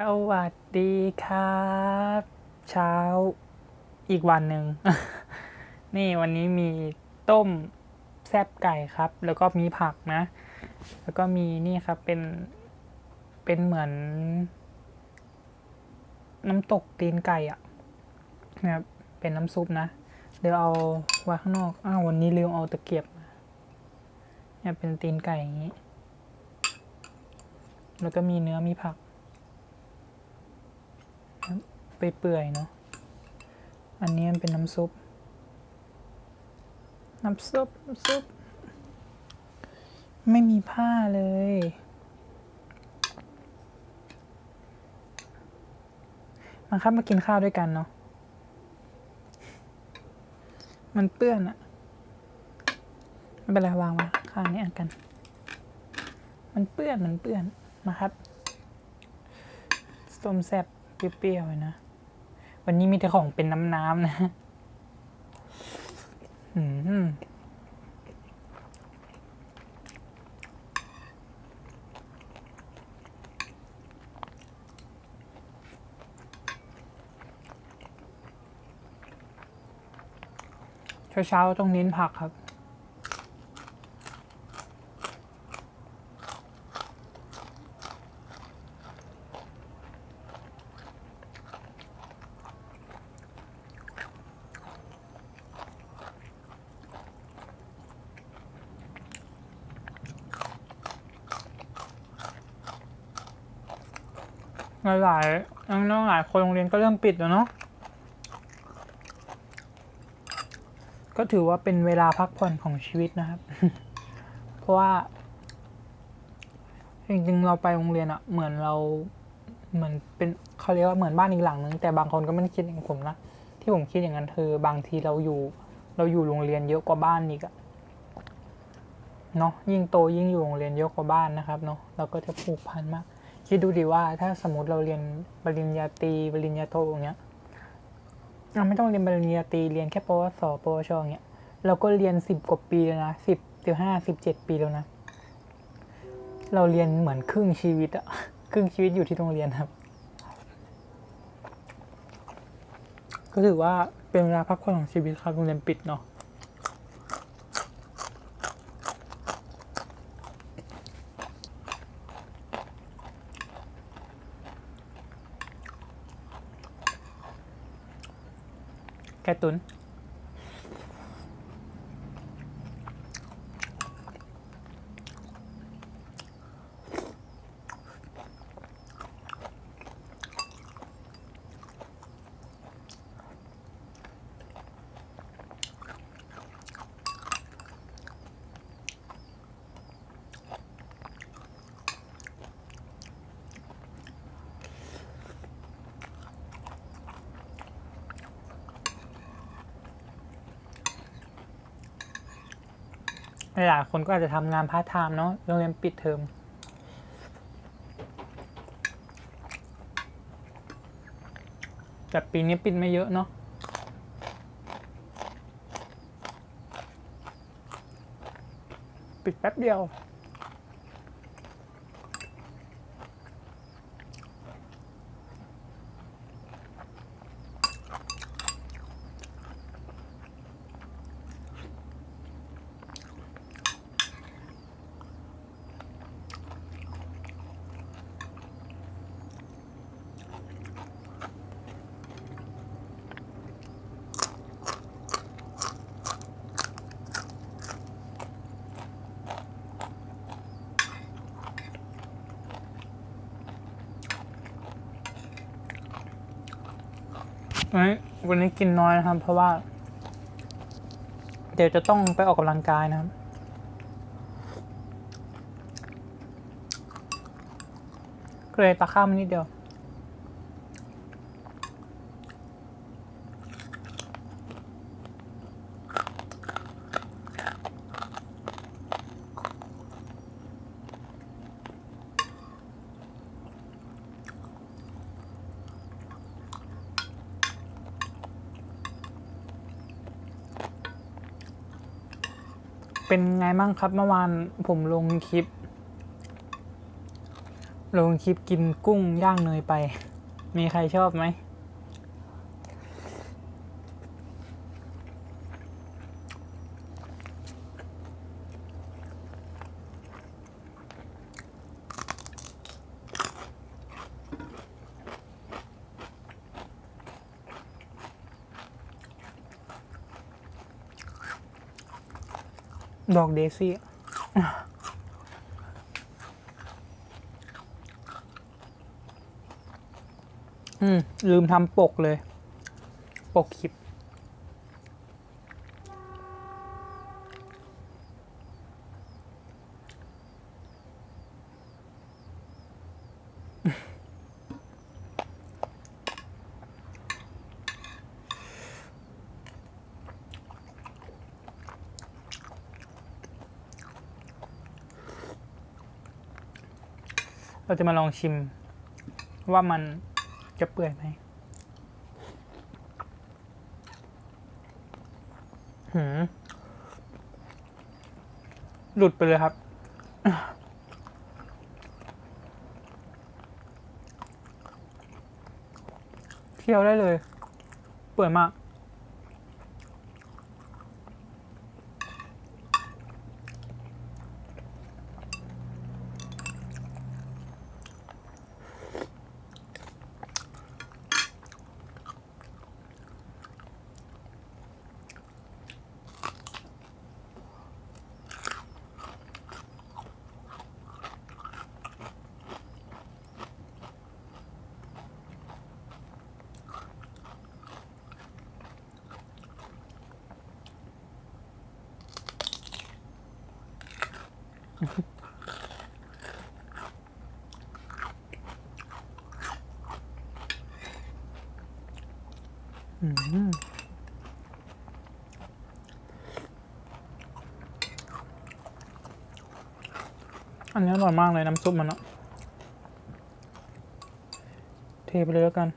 สวัสดีครับ เช้าอีกวันหนึ่ง นี่วันนี้มีต้มแซบไก่ครับ แล้วก็มีผักนะ แล้วก็มีนี่ครับเป็นเป็นเหมือน น้ำตกตีนไก่อะนะครับเป็นน้ำซุปนะ เดี๋ยวเอาไว้ข้างนอกอ้าววันนี้ลืมเอาตะเกียบมาเนี่ยเป็นตีนไก่อย่างนี้ แล้วก็มีเนื้อมีผัก เปื่อยๆเนาะ อันนี้มันเป็นน้ำซุป น้ำซุปน้ำซุป ไม่มีผ้าเลย มาครับมากินข้าวด้วยกันเนาะ มันเปื้อนอะไม่เป็นไรวางไว้ข้างนี้อะกัน มันเปื้อน มันเปื้อน มาครับส้มแซ่บเปรี้ยวๆเลยนะ วันนี้มีแต่ของเป็นน้ำๆนะอืมเช้าๆต้องเน้นผักครับ หลายๆน้องหลายคนโรงเรียนก็เริ่มปิดแล้วเนาะก็ถือว่าเป็นเวลาพักผ่อนของชีวิตนะครับ เพราะว่า จริงๆเราไปโรงเรียนอะเหมือนเราเหมือนเป็นเขาเรียกว่าเหมือนบ้านอีกหลังนึงแต่บางคนก็ไม่ได้คิดอย่างผมนะที่ผมคิดอย่างนั้นคือบางทีเราอยู่ เราอยู่โรงเรียนเยอะกว่าบ้านอีกอะเนาะยิ่งโตยิ่งอยู่โรงเรียนเยอะกว่าบ้านนะครับเนาะเราก็จะผูกพันมาก คิดดูดิว่าถ้าสมมติเราเรียนปริญญาตรีปริญญาโทอย่างเงี้ยเราไม่ต้องเรียนปริญญาตรีเรียนแค่ปวสปวชอย่างเงี้ยเราก็เรียนสิบกว่าปีแล้วนะสิบสิบห้าสิบเจ็ดปีแล้วนะ เราเรียนเหมือนครึ่งชีวิตอะครึ่งชีวิตอยู่ที่โรงเรียนครับ ก็ถือว่าเป็นเวลาพักผ่อนของชีวิตครับโรงเรียนปิดเนาะ แกตุน หลายคนก็อาจจะทำงานพาร์ทไทม์เนาะโรงเรียนปิดเทอมแต่ปีนี้ปิดไม่เยอะเนาะปิดแป๊บเดียว วันนี้วันนี้กินน้อยนะครับ เพราะว่า เดี๋ยวจะต้องไปออกกำลังกายนะครับก็เลยตะข้ามนิดเดียว เป็นไงบ้างครับเมื่อวานผมลงคลิป ลงคลิปกินกุ้งย่างเนยไป มีใครชอบไหม ดอกเดซี่อืม ลืมทำปกเลย ปกคลิป เราจะมาลองชิม ว่ามันจะเปื่อยไหมหืมหลุดไปเลยครับเคี้ยวได้เลย เปื่อยมาก อืมอันนี้อร่อยมากเลยน้ำซุปมันอะเทไปเลยแล้วกัน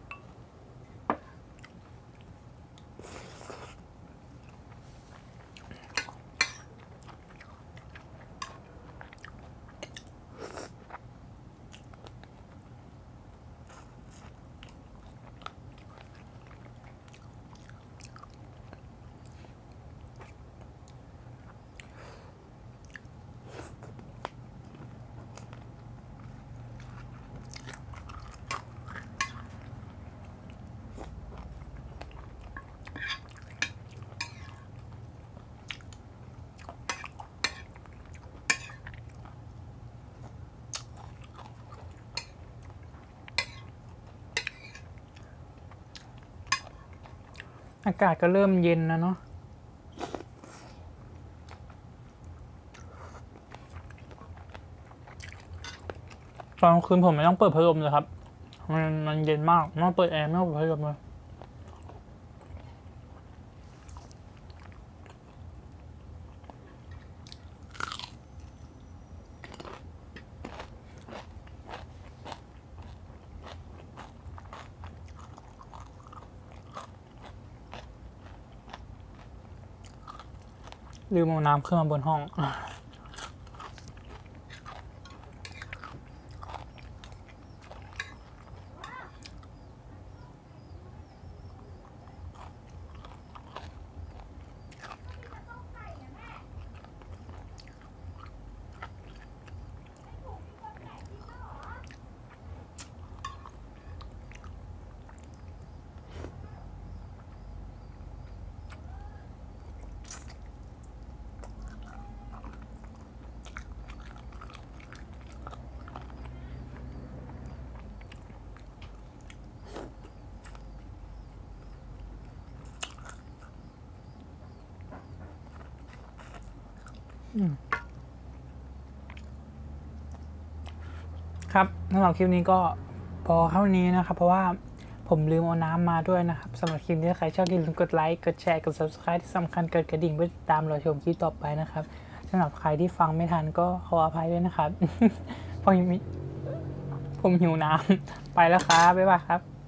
อากาศก็เริ่มเย็นนะเนาะตอนคืนผมไม่ต้องเปิดพัดลมเลยครับ มันมันเย็นมากไม่ต้องเปิดแอร์ไม่ต้องเปิดพัดลมเลย ลืมเอาน้ำขึ้นมาบนห้อง ครับสำหรับคลิปนี้ก็พอเท่านี้นะครับ เพราะว่าผมลืมเอาน้ำมาด้วยนะครับสำหรับคลิปนี้ถ้าใครชอบอย่าลืมกดไลค์กดแชร์กด subscribe ที่สำคัญกดกระดิ่งเพื่อติดตามเราชมคลิปต่อไปนะครับสำหรับใครที่ฟังไม่ทันก็ขออภัยด้วยนะครับ เพราะยังมีผมหิวน้ำไปแล้วครับบ๊ายบายครับ